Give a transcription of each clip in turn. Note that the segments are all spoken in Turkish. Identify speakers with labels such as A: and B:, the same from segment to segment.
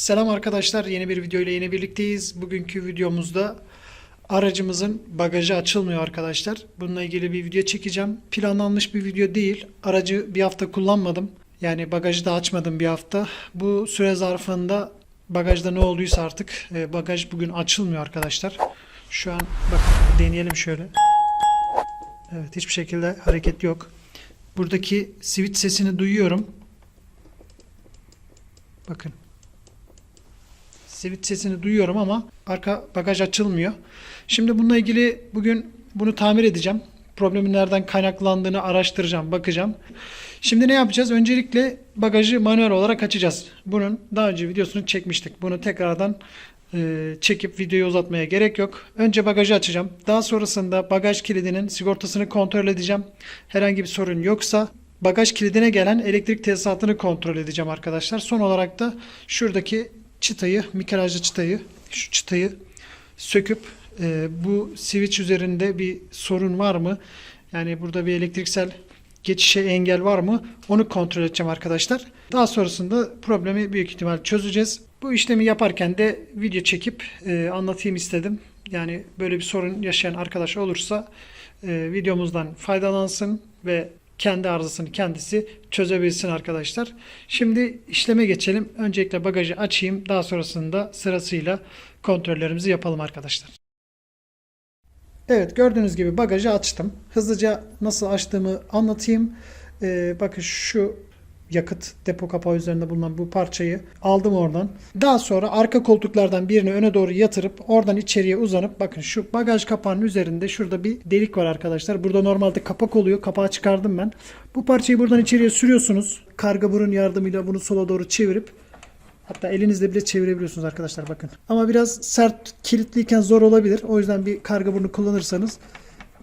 A: Selam arkadaşlar. Yeni bir video ile yine birlikteyiz. Bugünkü videomuzda aracımızın bagajı açılmıyor arkadaşlar. Bununla ilgili bir video çekeceğim. Planlanmış bir video değil. Aracı bir hafta kullanmadım. Yani bagajı da açmadım bir hafta. Bu süre zarfında bagajda ne olduysa artık e, bagaj bugün açılmıyor arkadaşlar. Şu an bakın deneyelim şöyle. Evet hiçbir şekilde hareket yok. Buradaki switch sesini duyuyorum. Bakın. Switch sesini duyuyorum ama arka bagaj açılmıyor. Şimdi bununla ilgili bugün bunu tamir edeceğim. Problemin nereden kaynaklandığını araştıracağım, bakacağım. Şimdi ne yapacağız? Öncelikle bagajı manuel olarak açacağız. Bunun daha önce videosunu çekmiştik. Bunu tekrardan e, çekip videoyu uzatmaya gerek yok. Önce bagajı açacağım. Daha sonrasında bagaj kilidinin sigortasını kontrol edeceğim. Herhangi bir sorun yoksa bagaj kilidine gelen elektrik tesisatını kontrol edeceğim arkadaşlar. Son olarak da şuradaki çıtayı, mikrajlı çıtayı, şu çıtayı söküp e, bu switch üzerinde bir sorun var mı? Yani burada bir elektriksel geçişe engel var mı? Onu kontrol edeceğim arkadaşlar. Daha sonrasında problemi büyük ihtimal çözeceğiz. Bu işlemi yaparken de video çekip e, anlatayım istedim. Yani böyle bir sorun yaşayan arkadaş olursa e, videomuzdan faydalansın ve kendi arızasını kendisi çözebilsin arkadaşlar. Şimdi işleme geçelim. Öncelikle bagajı açayım. Daha sonrasında sırasıyla kontrollerimizi yapalım arkadaşlar. Evet gördüğünüz gibi bagajı açtım. Hızlıca nasıl açtığımı anlatayım. Ee, bakın şu yakıt depo kapağı üzerinde bulunan bu parçayı aldım oradan. Daha sonra arka koltuklardan birini öne doğru yatırıp oradan içeriye uzanıp bakın şu bagaj kapağının üzerinde şurada bir delik var arkadaşlar. Burada normalde kapak oluyor. Kapağı çıkardım ben. Bu parçayı buradan içeriye sürüyorsunuz. Karga burun yardımıyla bunu sola doğru çevirip Hatta elinizle bile çevirebiliyorsunuz arkadaşlar bakın. Ama biraz sert kilitliyken zor olabilir. O yüzden bir karga burnu kullanırsanız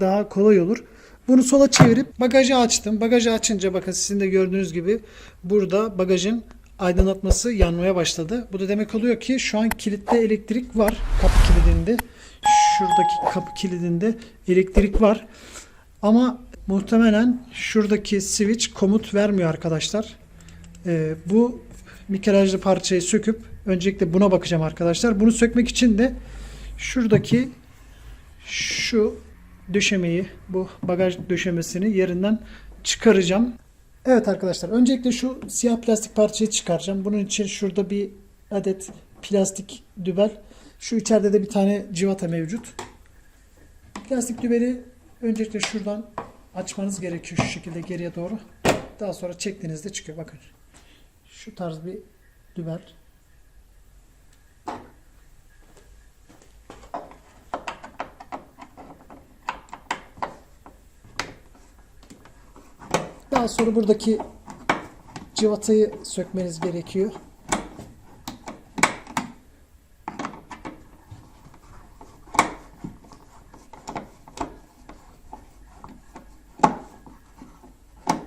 A: daha kolay olur. Bunu sola çevirip bagajı açtım. Bagajı açınca bakın sizin de gördüğünüz gibi burada bagajın aydınlatması yanmaya başladı. Bu da demek oluyor ki şu an kilitte elektrik var. Kapı kilidinde. Şuradaki kapı kilidinde elektrik var. Ama muhtemelen şuradaki switch komut vermiyor arkadaşlar. Ee, bu mikrajlı parçayı söküp öncelikle buna bakacağım arkadaşlar. Bunu sökmek için de şuradaki şu döşemeyi bu bagaj döşemesini yerinden çıkaracağım. Evet arkadaşlar öncelikle şu siyah plastik parçayı çıkaracağım. Bunun için şurada bir adet plastik dübel. Şu içeride de bir tane civata mevcut. Plastik dübeli öncelikle şuradan açmanız gerekiyor şu şekilde geriye doğru. Daha sonra çektiğinizde çıkıyor. Bakın. Şu tarz bir dübel. Daha sonra buradaki civatayı sökmeniz gerekiyor.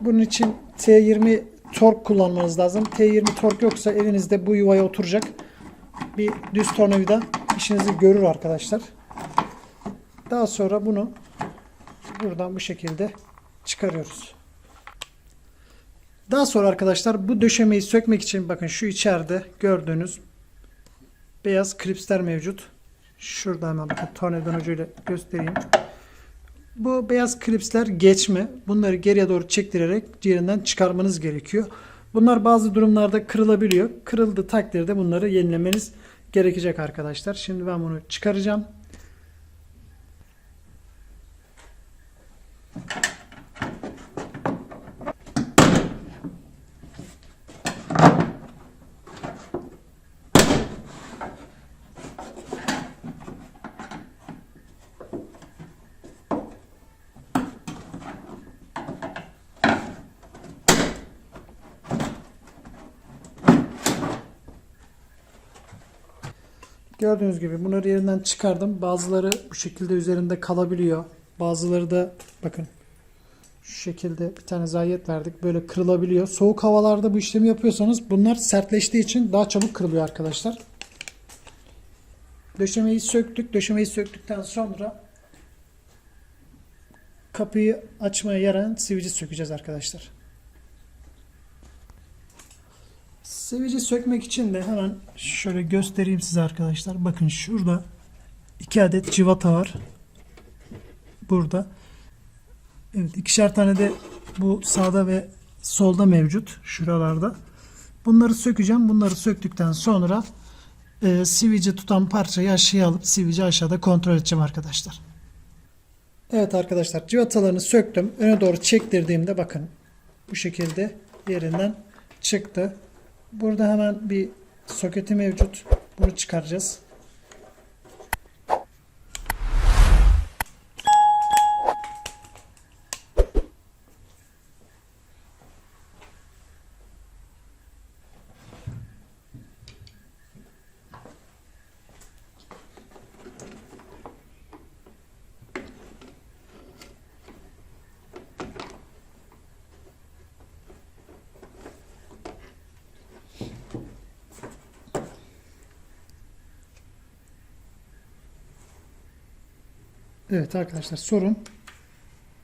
A: Bunun için T20 tork kullanmanız lazım. T20 tork yoksa elinizde bu yuvaya oturacak bir düz tornavida işinizi görür arkadaşlar. Daha sonra bunu buradan bu şekilde çıkarıyoruz. Daha sonra arkadaşlar bu döşemeyi sökmek için bakın şu içeride gördüğünüz beyaz klipsler mevcut. Şurada hemen bakın tornavidan ucuyla göstereyim. Bu beyaz klipsler geçme. Bunları geriye doğru çektirerek yerinden çıkarmanız gerekiyor. Bunlar bazı durumlarda kırılabiliyor. Kırıldığı takdirde bunları yenilemeniz gerekecek arkadaşlar. Şimdi ben bunu çıkaracağım. Gördüğünüz gibi bunları yerinden çıkardım. Bazıları bu şekilde üzerinde kalabiliyor. Bazıları da bakın şu şekilde bir tane zayiat verdik. Böyle kırılabiliyor. Soğuk havalarda bu işlemi yapıyorsanız bunlar sertleştiği için daha çabuk kırılıyor arkadaşlar. Döşemeyi söktük. Döşemeyi söktükten sonra kapıyı açmaya yarayan sivici sökeceğiz arkadaşlar. Sevici sökmek için de hemen şöyle göstereyim size arkadaşlar. Bakın şurada iki adet civata var. Burada. Evet ikişer tane de bu sağda ve solda mevcut. Şuralarda. Bunları sökeceğim. Bunları söktükten sonra e, sivici tutan parçayı aşağıya alıp sivici aşağıda kontrol edeceğim arkadaşlar. Evet arkadaşlar civatalarını söktüm. Öne doğru çektirdiğimde bakın bu şekilde yerinden çıktı. Burada hemen bir soketi mevcut. Bunu çıkaracağız. Evet arkadaşlar sorun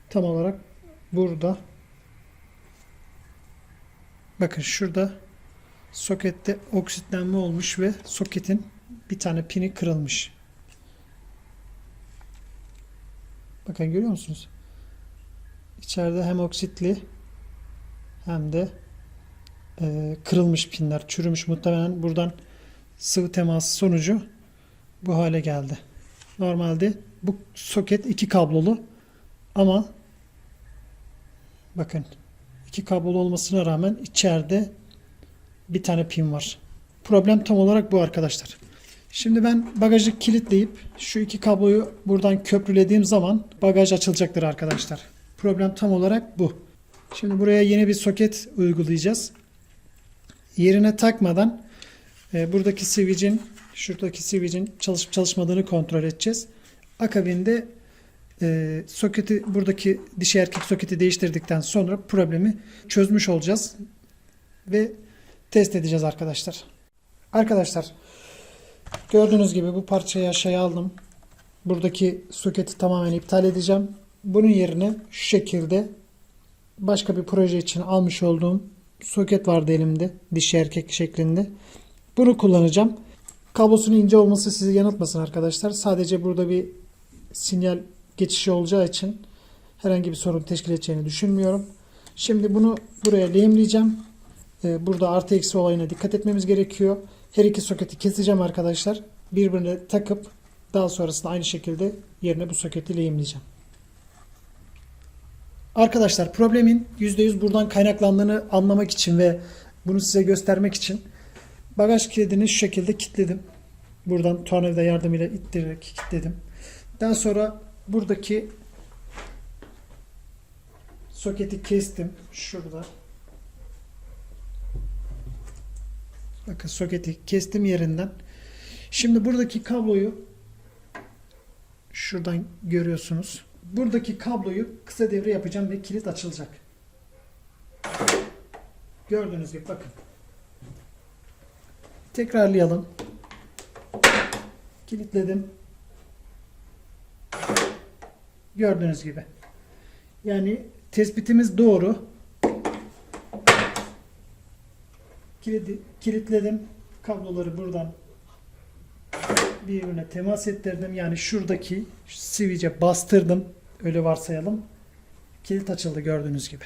A: tam olarak burada. Bakın şurada sokette oksitlenme olmuş ve soketin bir tane pini kırılmış. Bakın görüyor musunuz? İçeride hem oksitli hem de e, kırılmış pinler, çürümüş. Muhtemelen buradan sıvı teması sonucu bu hale geldi. Normalde bu soket iki kablolu ama bakın iki kablolu olmasına rağmen içeride bir tane pin var. Problem tam olarak bu arkadaşlar. Şimdi ben bagajı kilitleyip şu iki kabloyu buradan köprülediğim zaman bagaj açılacaktır arkadaşlar. Problem tam olarak bu. Şimdi buraya yeni bir soket uygulayacağız. Yerine takmadan e, buradaki switch'in şuradaki switch'in çalışıp çalışmadığını kontrol edeceğiz. Akabinde e, soketi buradaki dişi erkek soketi değiştirdikten sonra problemi çözmüş olacağız ve test edeceğiz arkadaşlar. Arkadaşlar gördüğünüz gibi bu parçayı aşağıya aldım. Buradaki soketi tamamen iptal edeceğim. Bunun yerine şu şekilde başka bir proje için almış olduğum soket vardı elimde. Dişi erkek şeklinde. Bunu kullanacağım. Kablosunun ince olması sizi yanıltmasın arkadaşlar. Sadece burada bir sinyal geçişi olacağı için herhangi bir sorun teşkil edeceğini düşünmüyorum. Şimdi bunu buraya lehimleyeceğim. Ee, Burada artı eksi olayına dikkat etmemiz gerekiyor. Her iki soketi keseceğim arkadaşlar. Birbirine takıp daha sonrasında aynı şekilde yerine bu soketi lehimleyeceğim. Arkadaşlar problemin %100 buradan kaynaklandığını anlamak için ve bunu size göstermek için bagaj kilidini şu şekilde kilitledim. Buradan tornavida yardımıyla ittirerek kilitledim. Daha sonra buradaki soketi kestim. Şurada. Bakın soketi kestim yerinden. Şimdi buradaki kabloyu şuradan görüyorsunuz. Buradaki kabloyu kısa devre yapacağım ve kilit açılacak. Gördüğünüz gibi bakın. Tekrarlayalım. Kilitledim. Gördüğünüz gibi. Yani tespitimiz doğru. Kilidi, kilitledim. Kabloları buradan birbirine temas ettirdim. Yani şuradaki switch'e bastırdım. Öyle varsayalım. Kilit açıldı gördüğünüz gibi.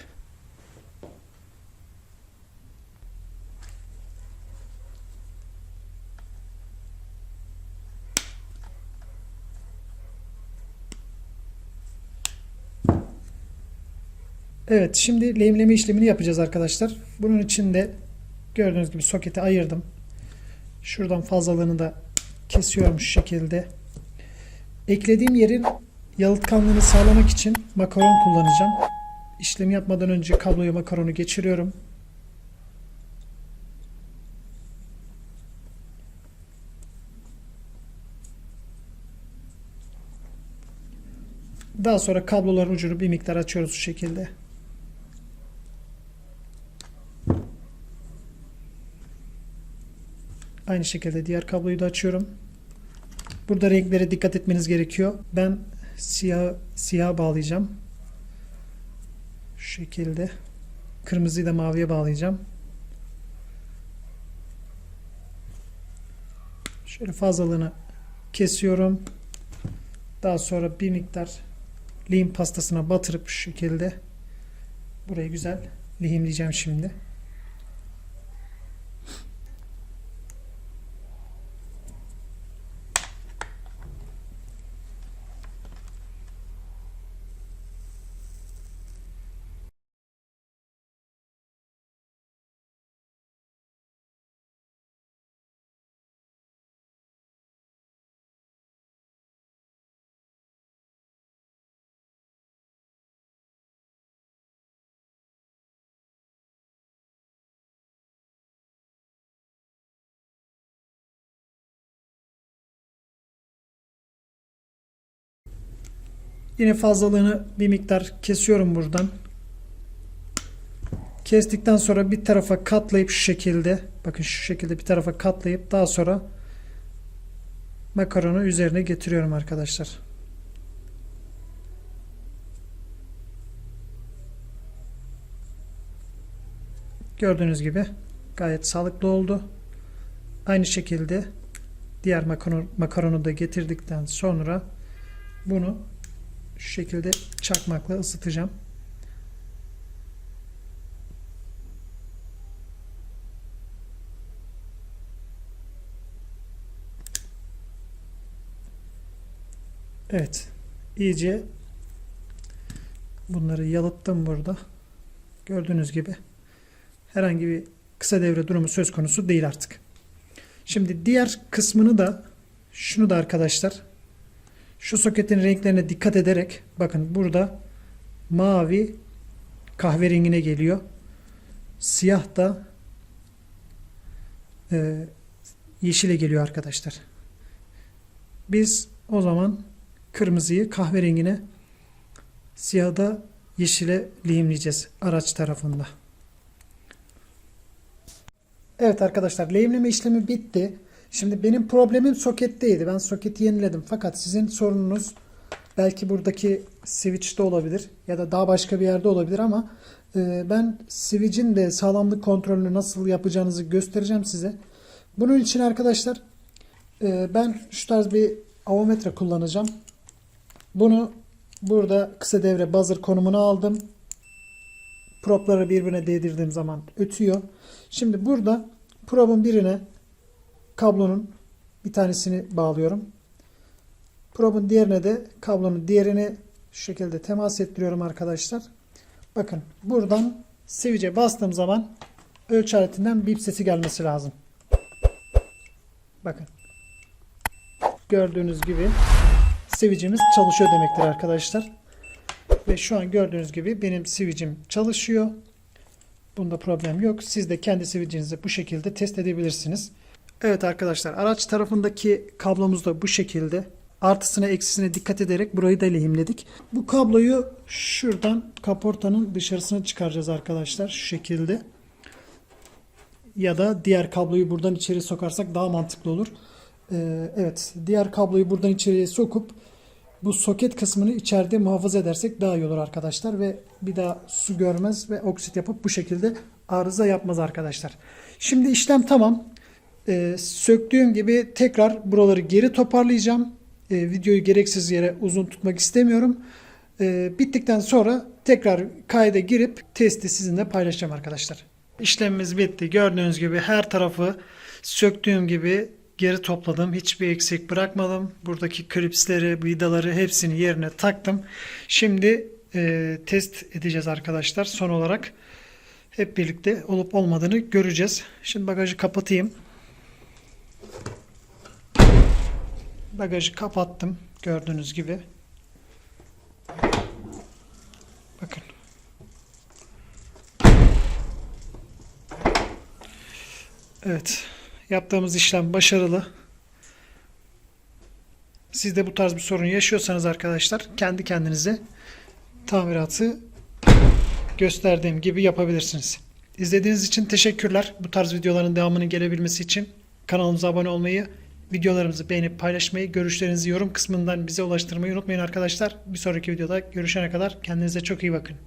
A: Evet şimdi lehimleme işlemini yapacağız arkadaşlar. Bunun için de gördüğünüz gibi soketi ayırdım. Şuradan fazlalığını da kesiyorum şu şekilde. Eklediğim yerin yalıtkanlığını sağlamak için makaron kullanacağım. İşlemi yapmadan önce kabloya makaronu geçiriyorum. Daha sonra kabloların ucunu bir miktar açıyoruz şu şekilde. Aynı şekilde diğer kabloyu da açıyorum. Burada renklere dikkat etmeniz gerekiyor. Ben siyah siyah bağlayacağım. Şu şekilde. Kırmızıyı da maviye bağlayacağım. Şöyle fazlalığını kesiyorum. Daha sonra bir miktar lehim pastasına batırıp şu şekilde burayı güzel lehimleyeceğim şimdi. Yine fazlalığını bir miktar kesiyorum buradan. Kestikten sonra bir tarafa katlayıp şu şekilde bakın şu şekilde bir tarafa katlayıp daha sonra makaronu üzerine getiriyorum arkadaşlar. Gördüğünüz gibi gayet sağlıklı oldu. Aynı şekilde diğer makaronu, makaronu da getirdikten sonra bunu şu şekilde çakmakla ısıtacağım. Evet. iyice bunları yalıttım burada. Gördüğünüz gibi herhangi bir kısa devre durumu söz konusu değil artık. Şimdi diğer kısmını da şunu da arkadaşlar şu soketin renklerine dikkat ederek bakın burada mavi kahverengine geliyor. Siyah da e, yeşile geliyor arkadaşlar. Biz o zaman kırmızıyı kahverengine siyahı da yeşile lehimleyeceğiz araç tarafında. Evet arkadaşlar lehimleme işlemi bitti. Şimdi benim problemim soketteydi. Ben soketi yeniledim. Fakat sizin sorununuz belki buradaki switch'te olabilir ya da daha başka bir yerde olabilir ama e, ben switch'in de sağlamlık kontrolünü nasıl yapacağınızı göstereceğim size. Bunun için arkadaşlar e, ben şu tarz bir avometre kullanacağım. Bunu burada kısa devre buzzer konumuna aldım. Propları birbirine değdirdiğim zaman ötüyor. Şimdi burada probun birine kablonun bir tanesini bağlıyorum. Probun diğerine de kablonun diğerini şu şekilde temas ettiriyorum arkadaşlar. Bakın buradan switch'e bastığım zaman ölçü aletinden bip sesi gelmesi lazım. Bakın. Gördüğünüz gibi switch'imiz çalışıyor demektir arkadaşlar. Ve şu an gördüğünüz gibi benim switch'im çalışıyor. Bunda problem yok. Siz de kendi switch'inizi bu şekilde test edebilirsiniz. Evet arkadaşlar araç tarafındaki kablomuz da bu şekilde. Artısına eksisine dikkat ederek burayı da lehimledik. Bu kabloyu şuradan kaportanın dışarısına çıkaracağız arkadaşlar. Şu şekilde. Ya da diğer kabloyu buradan içeri sokarsak daha mantıklı olur. Ee, evet diğer kabloyu buradan içeriye sokup bu soket kısmını içeride muhafaza edersek daha iyi olur arkadaşlar. Ve bir daha su görmez ve oksit yapıp bu şekilde arıza yapmaz arkadaşlar. Şimdi işlem tamam. Ee, söktüğüm gibi tekrar buraları geri toparlayacağım. Ee, videoyu gereksiz yere uzun tutmak istemiyorum. Ee, bittikten sonra tekrar kayda girip testi sizinle paylaşacağım arkadaşlar. İşlemimiz bitti. Gördüğünüz gibi her tarafı söktüğüm gibi geri topladım. Hiçbir eksik bırakmadım. Buradaki klipsleri, vidaları hepsini yerine taktım. Şimdi e, test edeceğiz arkadaşlar. Son olarak hep birlikte olup olmadığını göreceğiz. Şimdi bagajı kapatayım. Bagajı kapattım. Gördüğünüz gibi. Bakın. Evet. Yaptığımız işlem başarılı. Siz de bu tarz bir sorun yaşıyorsanız arkadaşlar kendi kendinize tamiratı gösterdiğim gibi yapabilirsiniz. İzlediğiniz için teşekkürler. Bu tarz videoların devamının gelebilmesi için kanalımıza abone olmayı, videolarımızı beğenip paylaşmayı, görüşlerinizi yorum kısmından bize ulaştırmayı unutmayın arkadaşlar. Bir sonraki videoda görüşene kadar kendinize çok iyi bakın.